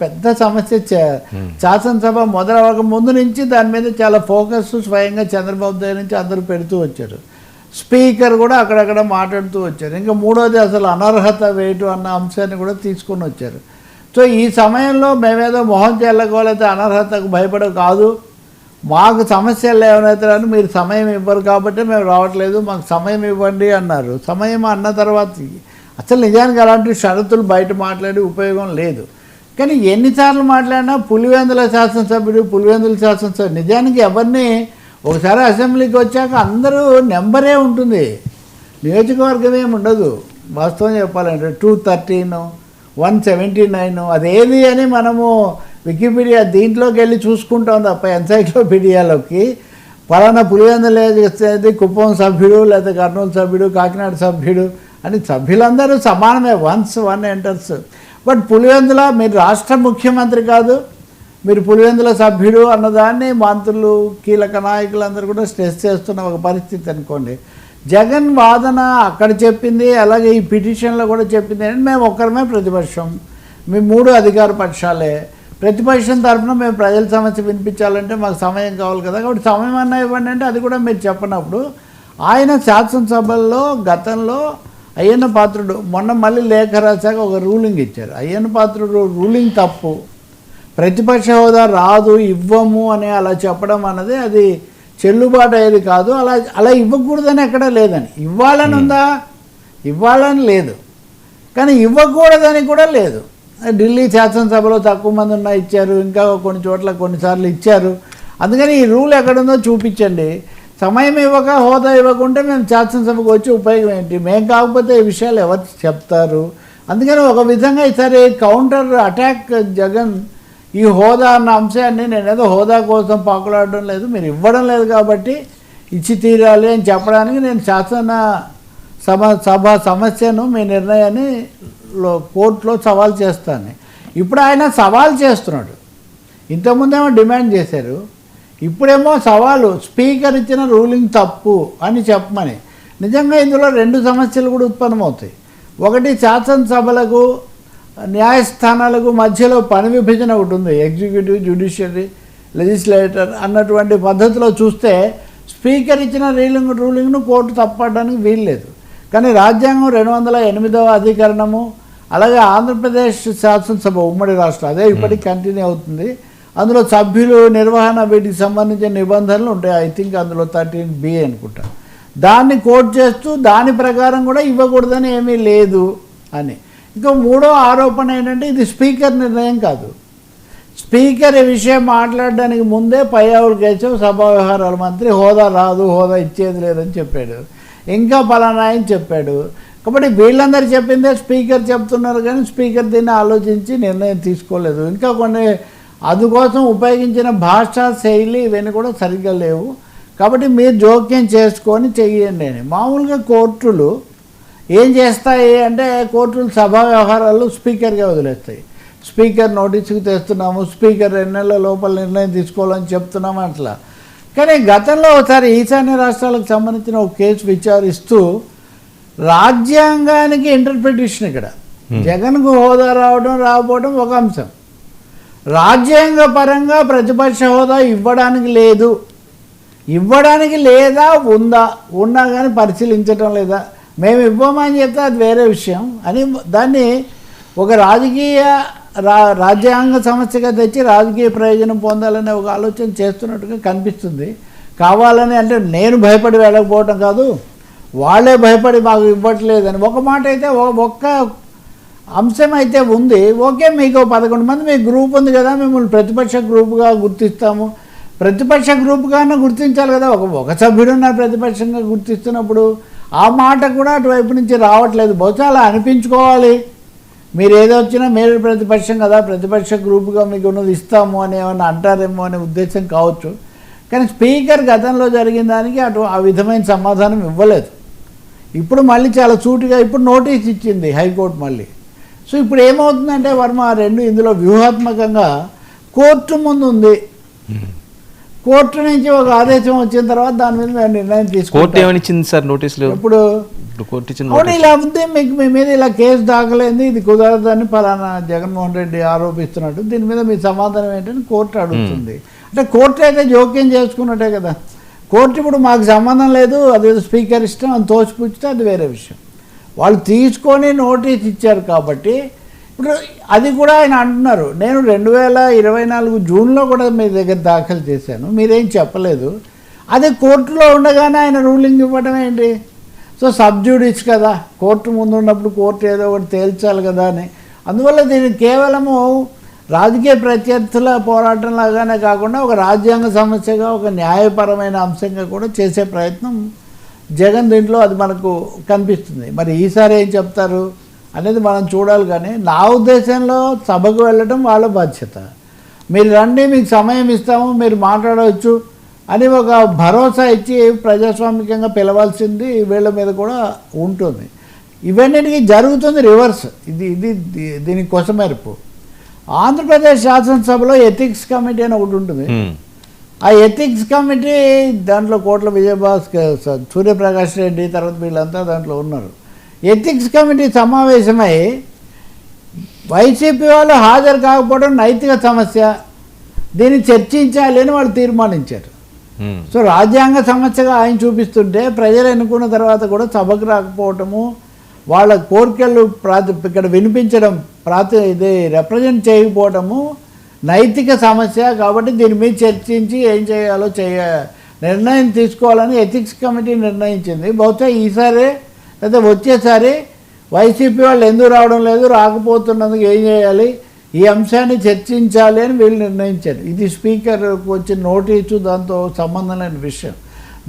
పెద్ద సమస్య చ- శాసనసభ మొదలవక ముందు నుంచి దాని మీద చాలా ఫోకస్ స్వయంగా చంద్రబాబు దగ్గర నుంచి అందరూ పెడుతూ వచ్చారు. స్పీకర్ కూడా అక్కడక్కడ మాట్లాడుతూ వచ్చారు. ఇంకా మూడోది అసలు అనర్హత వేయటం అన్న అంశాన్ని కూడా తీసుకొని వచ్చారు. సో ఈ సమయంలో మేమేదో మొహం చెల్లకోలేతే అనర్హతకు భయపడ కాదు. మాకు సమస్యలు ఏమైనా మీరు సమయం ఇవ్వరు కాబట్టి మేము రావట్లేదు మాకు సమయం ఇవ్వండి అన్నారు. సమయం అన్న తర్వాత అసలు నిజానికి అలాంటి షరతులు బయట మాట్లాడి ఉపయోగం లేదు. కానీ ఎన్నిసార్లు మాట్లాడినా పులివెందుల శాసనసభ్యుడు పులివెందుల శాసనసభ్యుడు నిజానికి ఎవరిని ఒకసారి అసెంబ్లీకి వచ్చాక అందరూ నెంబరే ఉంటుంది. నియోజకవర్గం ఏమి ఉండదు. వాస్తవం చెప్పాలంటే two thirteen one seventy nine అదేది అని మనము వికీపీడియా దీంట్లోకి వెళ్ళి చూసుకుంటాం తప్ప ఎన్సైక్లోపీడియాలోకి. పలానా పులివెందుల కుప్పం సభ్యుడు లేదా కర్నూలు సభ్యుడు కాకినాడ సభ్యుడు అని సభ్యులందరూ సమానమే. Once one enters but Pulivendula మీరు రాష్ట్ర ముఖ్యమంత్రి కాదు మీరు పులివెందుల సభ్యుడు అన్నదాన్ని మంత్రులు కీలక నాయకులు అందరూ కూడా స్ట్రెస్ చేస్తున్న ఒక పరిస్థితి అనుకోండి. జగన్ వాదన అక్కడ చెప్పింది అలాగే ఈ పిటిషన్లో కూడా చెప్పింది అని మేము ఒక్కరమే ప్రతిపక్షం. మీ మూడు అధికార పక్షాలే. ప్రతిపక్షం తరఫున మేము ప్రజల సమస్య వినిపించాలంటే మాకు సమయం కావాలి కదా. కాబట్టి సమయం అన్నా ఇవ్వండి అంటే అది కూడా మీరు చెప్పనప్పుడు ఆయన శాసనసభల్లో గతంలో అయ్యన్న పాత్రుడు మొన్న మళ్ళీ లేఖ రాశాక ఒక రూలింగ్ ఇచ్చారు. అయ్యన్న పాత్రుడు రూలింగ్ తప్పు. ప్రతిపక్ష హోదా రాదు ఇవ్వము అని అలా చెప్పడం అన్నది అది చెల్లుబాటు అయ్యేది కాదు. అలా అలా ఇవ్వకూడదని ఎక్కడా లేదని. ఇవ్వాలని ఉందా? ఇవ్వాలని లేదు. కానీ ఇవ్వకూడదని కూడా లేదు. ఢిల్లీ శాసనసభలో తక్కువ మంది ఉన్నా ఇచ్చారు ఇంకా కొన్ని చోట్ల కొన్నిసార్లు ఇచ్చారు. అందుకని ఈ రూల్ ఎక్కడుందో చూపించండి. సమయం ఇవ్వక హోదా ఇవ్వకుంటే మేము శాసనసభకు వచ్చి ఉపయోగం ఏంటి? మేము కాకపోతే ఈ విషయాలు ఎవరు చెప్తారు? అందుకని ఒక విధంగా ఈసారి కౌంటర్ అటాక్ జగన్ ఈ హోదా అన్న అంశాన్ని నేనేదో హోదా కోసం పాకులాడడం లేదు మీరు ఇవ్వడం లేదు కాబట్టి ఇచ్చి తీరాలి అని చెప్పడానికి నేను శాసన సభ సభ సమస్యను మీ నిర్ణయాన్ని కోర్టులో సవాల్ చేస్తాను. ఇప్పుడు ఆయన సవాల్ చేస్తున్నాడు. ఇంతకుముందేమో డిమాండ్ చేశారు. ఇప్పుడేమో సవాలు స్పీకర్ ఇచ్చిన రూలింగ్ తప్పు అని చెప్పమని. నిజంగా ఇందులో రెండు సమస్యలు కూడా ఉత్పన్నమవుతాయి. ఒకటి శాసనసభలకు న్యాయస్థానాలకు మధ్యలో పని విభజన ఒకటి ఉంది. ఎగ్జిక్యూటివ్ జ్యుడిషియరీ లెజిస్లేటర్ అన్నటువంటి పద్ధతిలో చూస్తే స్పీకర్ ఇచ్చిన రూలింగ్ రూలింగ్ను కోర్టు తప్పడానికి వీల్లేదు. కానీ రాజ్యాంగం రెండు వందల ఎనిమిదవ అధికరణము అలాగే ఆంధ్రప్రదేశ్ శాసనసభ ఉమ్మడి రాష్ట్రం అదే ఇప్పటికి కంటిన్యూ అవుతుంది. అందులో సభ్యులు నిర్వహణ వీటికి సంబంధించిన నిబంధనలు ఉంటాయి. ఐ థింక్ అందులో థర్టీన్ బి అనుకుంటా. దాన్ని కోట్ చేస్తూ దాని ప్రకారం కూడా ఇవ్వకూడదని ఏమీ లేదు అని. ఇంకా మూడో ఆరోపణ ఏంటంటే ఇది స్పీకర్ నిర్ణయం కాదు. స్పీకర్ ఈ విషయం మాట్లాడడానికి ముందే పయ్యావులు కేశవ్ సభా వ్యవహారాల మంత్రి హోదా రాదు హోదా ఇచ్చేది లేదని చెప్పాడు. ఇంకా పలానా ఆయన చెప్పాడు. కాబట్టి వీళ్ళందరూ చెప్పిందే స్పీకర్ చెప్తున్నారు కానీ స్పీకర్ దీన్ని ఆలోచించి నిర్ణయం తీసుకోలేదు. ఇంకా కొన్ని అందుకోసం ఉపయోగించిన భాష శైలి ఇవన్నీ కూడా సరిగ్గా లేవు. కాబట్టి మీరు జోక్యం చేసుకొని చెయ్యండి అని. మామూలుగా కోర్టులు ఏం చేస్తాయి అంటే కోర్టులు సభా వ్యవహారాలు స్పీకర్గా వదిలేస్తాయి. స్పీకర్ నోటీసుకు తెస్తున్నాము స్పీకర్ రెండు నెలల లోపల నిర్ణయం తీసుకోవాలని చెప్తున్నాము అట్లా. కానీ గతంలో ఒకసారి ఈశాన్య రాష్ట్రాలకు సంబంధించిన ఒక కేసు విచారిస్తూ రాజ్యాంగానికి ఇంటర్ప్రిటేషన్ ఇక్కడ. జగన్కు హోదా రావడం రాకపోవడం ఒక అంశం. రాజ్యాంగ పరంగా ప్రతిపక్ష హోదా ఇవ్వడానికి లేదు. ఇవ్వడానికి లేదా ఉందా? ఉన్నా కానీ పరిశీలించటం లేదా? మేము ఇవ్వమని చెప్తే అది వేరే విషయం. అని దాన్ని ఒక రాజకీయ రా రాజ్యాంగ సమస్యగా తెచ్చి రాజకీయ ప్రయోజనం పొందాలనే ఒక ఆలోచన చేస్తున్నట్టుగా కనిపిస్తుంది. కావాలని అంటే నేను భయపడి వెళ్ళకపోవటం కాదు. వాళ్ళే భయపడి మాకు ఇవ్వట్లేదని. ఒక మాట అయితే ఒ- ఒక్క అంశం అయితే ఉంది. ఓకే మీకు పదకొండు మంది మీ గ్రూప్ ఉంది కదా మిమ్మల్ని ప్రతిపక్ష గ్రూప్గా గుర్తిస్తాము. ప్రతిపక్ష గ్రూప్గానే గుర్తించాలి కదా ఒక ఒక సభ్యుడున్న ప్రతిపక్షంగా గుర్తిస్తున్నప్పుడు ఆ మాట కూడా అటువైపు నుంచి రావట్లేదు. బహుశా అలా అనిపించుకోవాలి. మీరు ఏదో వచ్చినా మీరు ప్రతిపక్షం కదా ప్రతిపక్ష గ్రూప్గా మీకు ఉన్నది ఇస్తాము అని ఏమన్నా అంటారేమో అనే ఉద్దేశం కావచ్చు. కానీ స్పీకర్ గతంలో జరిగిన దానికి అటు ఆ విధమైన సమాధానం ఇవ్వలేదు. ఇప్పుడు మళ్ళీ చాలా సూటిగా ఇప్పుడు నోటీస్ ఇచ్చింది హైకోర్టు మళ్ళీ. సో ఇప్పుడు ఏమవుతుందంటే వర్మ రెండు ఇందులో వ్యూహాత్మకంగా కోర్టు ముందు ఉంది కోర్టు నుంచి ఒక ఆదేశం వచ్చిన తర్వాత దాని మీద నిర్ణయం తీసుకుంటాం. సార్ నోటీసులు ఇప్పుడు అవును నోటీస్. ఇలా ఉంది మీకు మీ మీద ఇలా కేసు దాఖలైంది ఇది కుదరదని ఫలానా జగన్మోహన్ రెడ్డి ఆరోపిస్తున్నట్టు. దీని మీద మీ సమాధానం ఏంటని కోర్టు అడుగుతుంది. అంటే కోర్టు అయితే జోక్యం చేసుకున్నట్టే కదా. కోర్టు ఇప్పుడు మాకు సంబంధం లేదు అది స్పీకర్ ఇష్టం అని తోచిపుచ్చితే అది వేరే విషయం. వాళ్ళు తీసుకొని నోటీస్ ఇచ్చారు కాబట్టి ఇప్పుడు అది కూడా ఆయన అంటున్నారు. నేను రెండు వేల ఇరవై నాలుగు జూన్లో కూడా మీ దగ్గర దాఖలు చేశాను. మీరేం చెప్పలేదు. అదే కోర్టులో ఉండగానే ఆయన రూలింగ్ ఇవ్వడం ఏంటి? సో సబ్జ్యూడిస్ కదా. కోర్టు ముందు ఉన్నప్పుడు కోర్టు ఏదో ఒకటి తేల్చాలి కదా అని. అందువల్ల దీన్ని కేవలము రాజకీయ ప్రత్యర్థుల పోరాటం లాగానే కాకుండా ఒక రాజ్యాంగ సమస్యగా ఒక న్యాయపరమైన అంశంగా కూడా చేసే ప్రయత్నం జగన్ దీంట్లో అది మనకు కనిపిస్తుంది. మరి ఈసారి ఏం చెప్తారు అనేది మనం చూడాలి కానీ నా ఉద్దేశంలో సభకు వెళ్ళడం వాళ్ళ బాధ్యత. మీరు రండి మీకు సమయం ఇస్తాము మీరు మాట్లాడవచ్చు అని ఒక భరోసా ఇచ్చి ప్రజాస్వామికంగా పిలవాల్సింది వీళ్ళ మీద కూడా ఉంటుంది. ఇవన్నిటికీ జరుగుతుంది రివర్స్. ఇది ఇది దీ- దీని కొసమెరుపు. ఆంధ్రప్రదేశ్ శాసనసభలో ఎథిక్స్ కమిటీ అని ఒకటి ఉంటుంది. ఆ ఎథిక్స్ కమిటీ దాంట్లో కోట్ల విజయభాస్కర్ సూర్యప్రకాష్ రెడ్డి తర్వాత వీళ్ళంతా దాంట్లో ఉన్నారు. ఎథిక్స్ కమిటీ సమావేశమై వైసీపీ వాళ్ళు హాజరు కాకపోవడం నైతిక సమస్య. దీన్ని చర్చించాలి అని వాళ్ళు తీర్మానించారు. సో రాజ్యాంగ సమస్యగా ఆయన చూపిస్తుంటే ప్రజలు ఎన్నుకున్న తర్వాత కూడా సభకు రాకపోవటము వాళ్ళ కోరికలు ప్రాతి ఇక్కడ వినిపించడం ప్రాతి ఇది రిప్రజెంట్ చేయకపోవటము నైతిక సమస్య కాబట్టి దీని మీద చర్చించి ఏం చేయాలో చేయ నిర్ణయం తీసుకోవాలని ఎథిక్స్ కమిటీ నిర్ణయించింది. బహుశా ఈసారి లేదా వచ్చేసారి వైసీపీ వాళ్ళు ఎందుకు రావడం లేదు రాకపోతున్నందుకు ఏం చేయాలి ఈ అంశాన్ని చర్చించాలి అని వీళ్ళు నిర్ణయించారు. ఇది స్పీకర్కు వచ్చిన నోటీసు దాంతో సంబంధం లేని విషయం.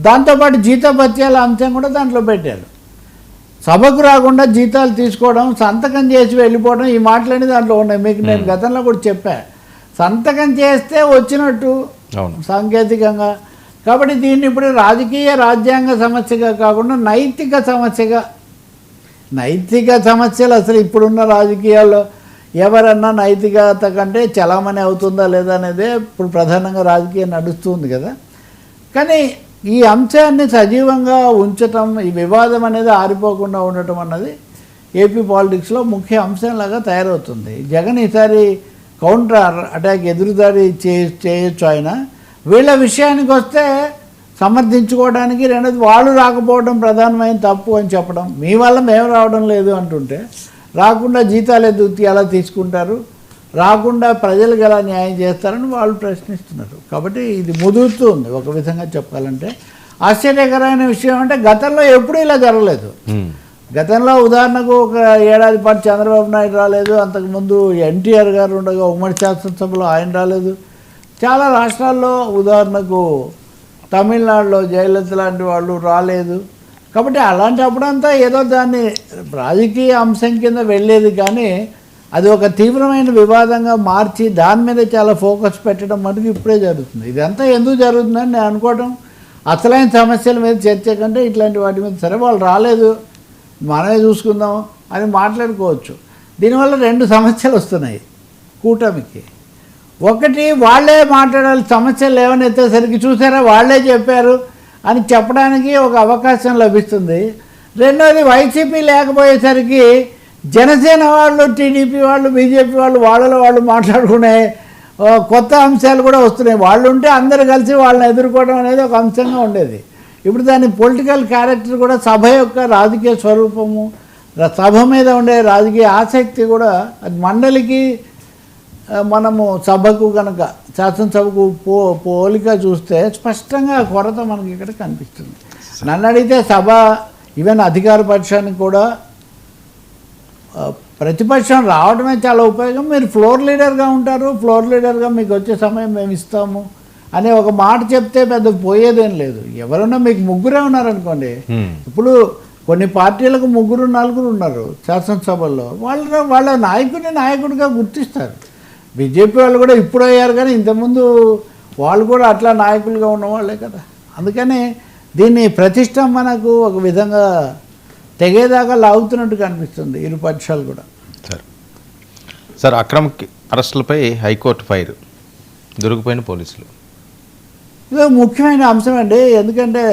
దాంతోపాటు జీతభత్యాల అంశం కూడా దాంట్లో పెట్టారు. సభకు రాకుండా జీతాలు తీసుకోవడం సంతకం చేసి వెళ్ళిపోవడం ఈ మాటలన్నీ దాంట్లో ఉన్నాయి. మీకు నేను గతంలో కూడా చెప్పా. సంతకం చేస్తే వచ్చినట్టు సాంకేతికంగా. కాబట్టి దీన్ని ఇప్పుడు రాజకీయ రాజ్యాంగ సమస్యగా కాకుండా నైతిక సమస్యగా నైతిక సమస్యలు అసలు ఇప్పుడున్న రాజకీయాల్లో ఎవరన్నా నైతికత కంటే చలామణి అవుతుందా లేదా అనేదే ఇప్పుడు ప్రధానంగా రాజకీయం నడుస్తుంది కదా. కానీ ఈ అంశాన్ని సజీవంగా ఉంచటం ఈ వివాదం అనేది ఆరిపోకుండా ఉండటం అన్నది ఏపీ పాలిటిక్స్లో ముఖ్య అంశంలాగా తయారవుతుంది. జగన్ ఈసారి కౌంటర్ అటాక్ ఎదురుదారి చే చేయొచ్చు ఆయన. వీళ్ళ విషయానికి వస్తే సమర్థించుకోవడానికి రెండోది వాళ్ళు రాకపోవడం ప్రధానమైన తప్పు అని చెప్పడం. మీ వల్ల మేము రావడం లేదు అంటుంటే రాకుండా జీతాలు ఎదుర్తి ఎలా తీసుకుంటారు? రాకుండా ప్రజలకు ఎలా న్యాయం చేస్తారని వాళ్ళు ప్రశ్నిస్తున్నారు. కాబట్టి ఇది ముదురుతూ ఉంది. ఒక విధంగా చెప్పాలంటే ఆశ్చర్యకరమైన విషయం అంటే గతంలో ఎప్పుడూ ఇలా జరగలేదు. గతంలో ఉదాహరణకు ఒక ఏడాది పాటు చంద్రబాబు నాయుడు రాలేదు అంతకుముందు ఎన్టీఆర్ గారు ఉండగా ఉమ్మడి శాసనసభలో ఆయన రాలేదు. చాలా రాష్ట్రాల్లో ఉదాహరణకు తమిళనాడులో జయలలిత లాంటి వాళ్ళు రాలేదు. కాబట్టి అలాంటప్పుడంతా ఏదో దాన్ని రాజకీయ అంశం కింద వెళ్ళేది కానీ అది ఒక తీవ్రమైన వివాదంగా మార్చి దాని మీద చాలా ఫోకస్ పెట్టడం మటుకు ఇప్పుడే జరుగుతుంది. ఇదంతా ఎందుకు జరుగుతుందని నేను అనుకోవటం అసలైన సమస్యల మీద చర్చ కంటే ఇట్లాంటి వాటి మీద సరే వాళ్ళు రాలేదు. మనమే చూసుకుందాం అని మాట్లాడుకోవచ్చు. దీనివల్ల రెండు సమస్యలు వస్తున్నాయి కూటమికి. ఒకటి వాళ్ళే మాట్లాడాలి సమస్యలు లేవనెత్తేసరికి చూసారా వాళ్ళే చెప్పారు అని చెప్పడానికి ఒక అవకాశం లభిస్తుంది. రెండోది వైసీపీ లేకపోయేసరికి జనసేన వాళ్ళు టీడీపీ వాళ్ళు బీజేపీ వాళ్ళు వాళ్ళలో వాళ్ళు మాట్లాడుకునే కొత్త అంశాలు కూడా వస్తున్నాయి. వాళ్ళు ఉంటే అందరు కలిసి వాళ్ళని ఎదుర్కోవడం అనేది ఒక అంశంగా ఉండేది. ఇప్పుడు దాని పొలిటికల్ క్యారెక్టర్ కూడా సభ యొక్క రాజకీయ స్వరూపము సభ మీద ఉండే రాజకీయ ఆసక్తి కూడా అది మండలికి మనము సభకు కనుక శాసనసభకు పో పోలిక చూస్తే స్పష్టంగా కొరత మనకి ఇక్కడ కనిపిస్తుంది. నన్ను అడిగితే సభ ఈవెన్ అధికార పక్షానికి కూడా ప్రతిపక్షం రావడమే చాలా ఉపయోగం. మీరు ఫ్లోర్ లీడర్గా ఉంటారు ఫ్లోర్ లీడర్గా మీకు వచ్చే సమయం మేము ఇస్తాము. అనే ఒక మాట చెప్తే పెద్ద పోయేదేం లేదు. ఎవరన్నా మీకు ముగ్గురే ఉన్నారనుకోండి. ఇప్పుడు కొన్ని పార్టీలకు ముగ్గురు నలుగురు ఉన్నారు శాసనసభల్లో. వాళ్ళ వాళ్ళ నాయకుడిని నాయకుడిగా గుర్తిస్తారు. బీజేపీ వాళ్ళు కూడా ఇప్పుడు అయ్యారు కానీ ఇంతకుముందు వాళ్ళు కూడా అట్లా నాయకులుగా ఉన్నవాళ్ళే కదా. అందుకని దీన్ని ప్రతిష్ట మనకు ఒక విధంగా తెగేదాకా లాగుతున్నట్టు కనిపిస్తుంది ఇరు పక్షాలు కూడా. సార్. సార్ అక్రమ అరెస్టులపై హైకోర్టు ఫైర్. దొరికిపోయిన పోలీసులు. ముఖ్యమైన అంశం అండి. ఎందుకంటే